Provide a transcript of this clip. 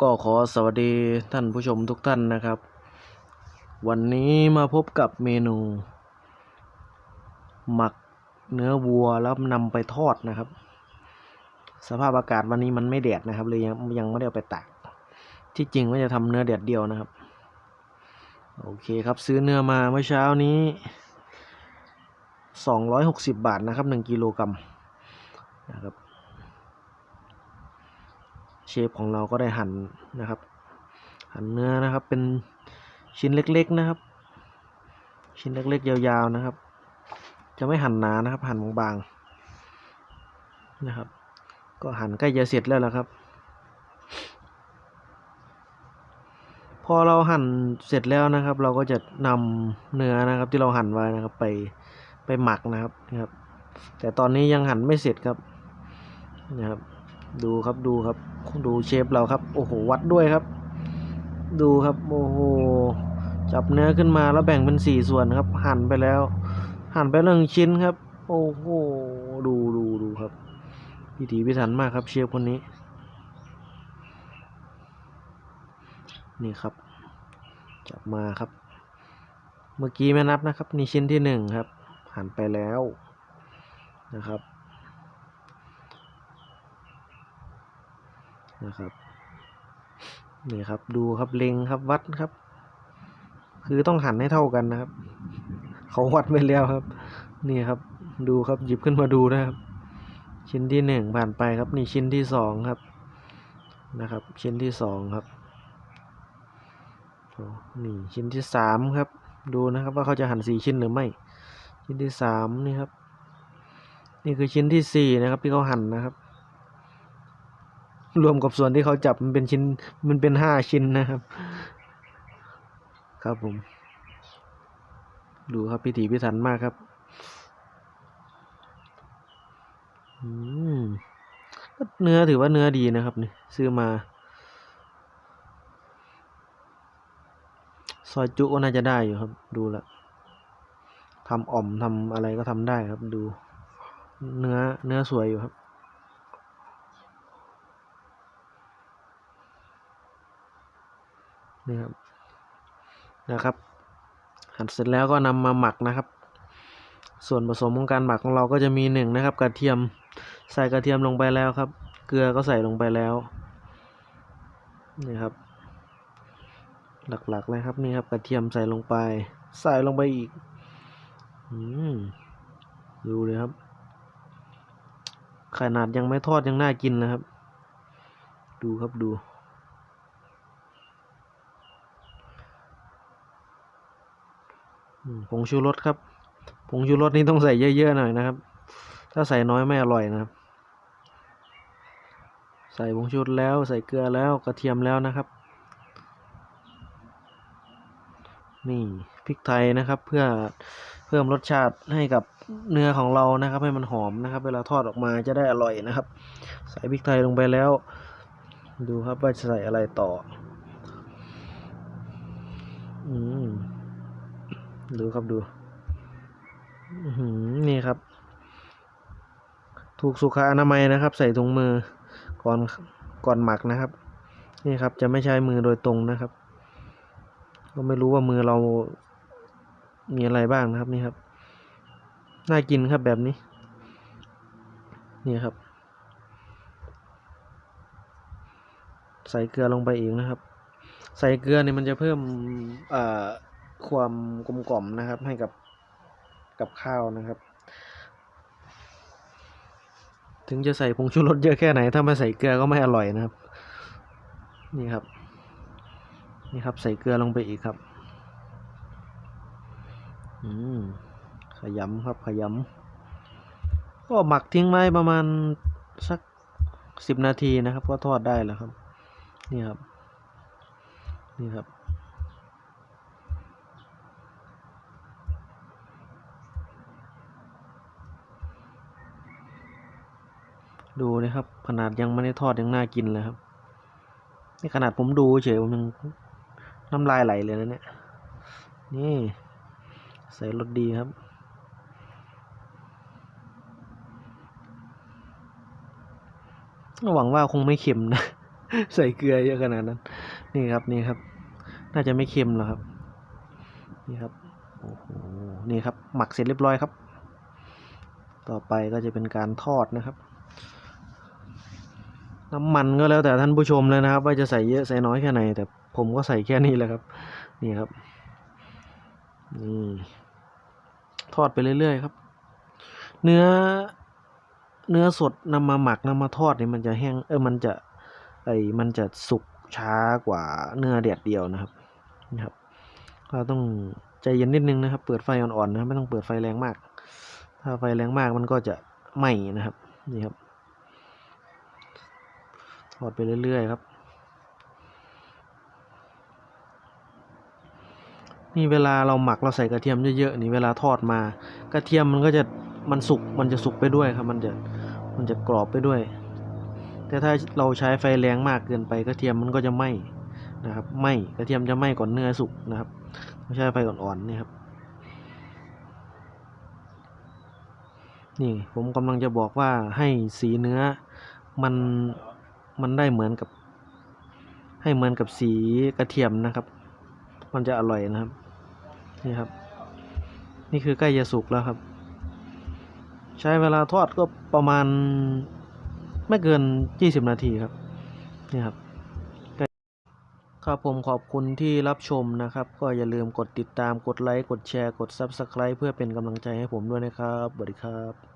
ก็ขอสวัสดีท่านผู้ชมทุกท่านนะครับ วันนี้มาพบกับเมนู หมักเนื้อวัวแล้วนำไปทอดนะครับ สภาพอากาศวันนี้มันไม่แดดนะครับเลยยังยังไม่ได้เอาไปตากที่จริงว่าจะทำเนื้อแดดเดียวนะครับ โอเคครับซื้อเนื้อมาเมื่อเช้านี้สองร้อยหกสิบบาทนะครับหนึ่งกิโลกรัมนะครับ เชฟของเราก็ได้หั่นนะครับ หั่นเนื้อนะครับเป็นชิ้นเล็กๆนะครับ ชิ้นเล็กๆ ยาวๆนะครับ จะไม่หั่นหนานะครับ หั่นบางๆนะครับ ก็หั่นใกล้จะเสร็จแล้วละครับ พอเราหั่นเสร็จแล้วนะครับ เราก็จะนำเนื้อนะครับ ที่เราหั่นไว้นะครับ ไปไปหมักนะครับนะครับ แต่ตอนนี้ยังหั่นไม่เสร็จครับนะครับ ดูครับดูครับ ดูเชฟเราครับ โอ้โห วัดด้วยครับ ดูครับ โอ้โห จับเนื้อขึ้นมาแล้วแบ่งเป็นสี่ส่วนครับ หั่นไปแล้ว หั่นไปหนึ่งชิ้นครับ โอ้โห ดูดูดูครับ พิถีพิถันมากครับเชฟคนนี้ นี่ครับ จับมาครับ เมื่อกี้ไม่นับนะครับ นี่ชิ้นที่หนึ่งครับ หั่นไปแล้วนะครับ นะครับนี่ครับดูครับเล็งครับวัดครับ คือต้องหันให้เท่ากันนะครับ เขาวัดไปแล้วครับ นี่ครับ ดูครับหยิบขึ้นมาดูนะครับ ชิ้นที่หนึ่งผ่านไปครับ นี่ชิ้นที่สองครับนะครับ ชิ้นที่สองครับนี่ชิ้นที่สามครับ ดูนะครับว่าเขาจะหั่นสี่ชิ้นหรือไม่ ชิ้นที่สามนี่ครับ นี่คือชิ้นที่สี่นะครับที่เขาหั่นนะครับ รวมกับส่วนที่เขาจับมันเป็นชิ้น มันเป็นห้าชิ้นนะครับ ครับผม ดูครับพิถีพิถันมากครับอืมเนื้อถือว่าเนื้อดีนะครับนี่ซื้อมาซอยจุก็น่าจะได้อยู่ครับ ดูแลวทำอ่อมทำอะไรก็ทำได้ครับ ดู เนื้อเนื้อสวยอยู่ครับ นี่ครับนะครับหั่นเสร็จแล้วก็นำมาหมักนะครับ ส่วนผสมของการหมักของเราก็จะมีหนึ่งนะครับ กระเทียมใส่กระเทียมลงไปแล้วครับ เกลือก็ใส่ลงไปแล้วนี่ครับ หลักๆเลยครับนี่ครับ กระเทียมใส่ลงไป ใส่ลงไปอีกอืมดูเลยครับ ขนาดยังไม่ทอดยังน่ากินเลยครับ ดูครับดู อืม ผงชูรสครับผงชูรสนี่ต้องใส่เยอะๆหน่อยนะครับ ถ้าใส่น้อยไม่อร่อยนะครับ ใส่ผงชูรสแล้วใส่เกลือแล้วกระเทียมแล้วนะครับ นี่พริกไทยนะครับ เพื่อเพิ่มรสชาติให้กับเนื้อของเรานะครับ ให้มันหอมนะครับ เวลาทอดออกมาจะได้อร่อยนะครับ ใส่พริกไทยลงไปแล้ว ดูครับว่าจะใส่อะไรต่อ อืม ดูครับดูนี่ครับ ถูกสุขอนามัยนะครับ ใส่ถุงมือก่อนก่อนหมักนะครับ นี่ครับจะไม่ใช้มือโดยตรงนะครับ ก็ไม่รู้ว่ามือเรามีอะไรบ้างนะครับนี่ครับน่ากินครับแบบนี้ นี่ครับ ใส่เกลือลงไปอีกนะครับ ใส่เกลือเนี่ยมันจะเพิ่มอ่อ ความกลมกล่อมนะครับ ให้กับกับข้าวนะครับ ถึงจะใส่ผงชูรสเยอะแค่ไหน ถ้าไม่ใส่เกลือก็ไม่อร่อยนะครับ นี่ครับ นี่ครับ ใส่เกลือลงไปอีกครับ อืมขยำครับขยำก็หมักทิ้งไว้ประมาณสักสิบนาทีนะครับ ก็ทอดได้แล้วครับ นี่ครับ นี่ครับ ดูนะครับ ขนาดยังไม่ได้ทอดยังน่ากินเลยครับนี่ขนาดผมดูเฉยผมยังน้ำลายไหลเลยนะเนี่ยนี่ ใส่รสดีครับ หวังว่าคงไม่เค็มนะ ใส่เกลือเยอะขนาดนั้น นี่ครับนี่ครับ น่าจะไม่เค็มหรอกครับ นี่ครับโอ้โหนี่ครับ หมักเสร็จเรียบร้อยครับ ต่อไปก็จะเป็นการทอดนะครับ น้ำมันก็แล้วแต่ท่านผู้ชมเลยนะครับ ว่าจะใส่เยอะใส่น้อยแค่ไหน แต่ผมก็ใส่แค่นี้แหละครับ นี่ครับนี่ทอดไปเรื่อยๆครับ เนื้อเนื้อสดนำมาหมักนำมาทอดนี่มันจะแห้งเออมันจะไอมันจะสุกช้ากว่าเนื้อแดดเดียวนะครับนะครับเราต้องใจเย็นนิดนึงนะครับ เปิดไฟอ่อนๆนะไม่ต้องเปิดไฟแรงมาก ถ้าไฟแรงมากมันก็จะไหม้นะครับนี่ครับ ทอดไปเรื่อย ๆ ครับ นี่เวลาเราหมักเราใส่กระเทียมเยอะๆนี่เวลาทอดมา กระเทียมมันก็จะมันสุกมันจะสุกไปด้วยครับ มันจะมันจะกรอบไปด้วย แต่ถ้าเราใช้ไฟแรงมากเกินไปกระเทียมมันก็จะไหม้นะครับไหม้กระเทียมจะไหม้ก่อนเนื้อสุกนะครับต้องใช้ไฟอ่อนๆนี่ครับนี่ผมกำลังจะบอกว่าให้สีเนื้อมัน มันได้เหมือนกับ ให้เหมือนกับสีกระเทียมนะครับ มันจะอร่อยนะครับ นี่ครับ นี่คือใกล้จะสุกแล้วครับ ใช้เวลาทอดก็ประมาณไม่เกิน 20 นาทีครับ นี่ครับครับผมขอบคุณที่รับชมนะครับ ก็อย่าลืมกดติดตามกดไลค์ กดแชร์ กด Subscribe เพื่อเป็นกำลังใจให้ผมด้วยนะครับสวัสดีครับ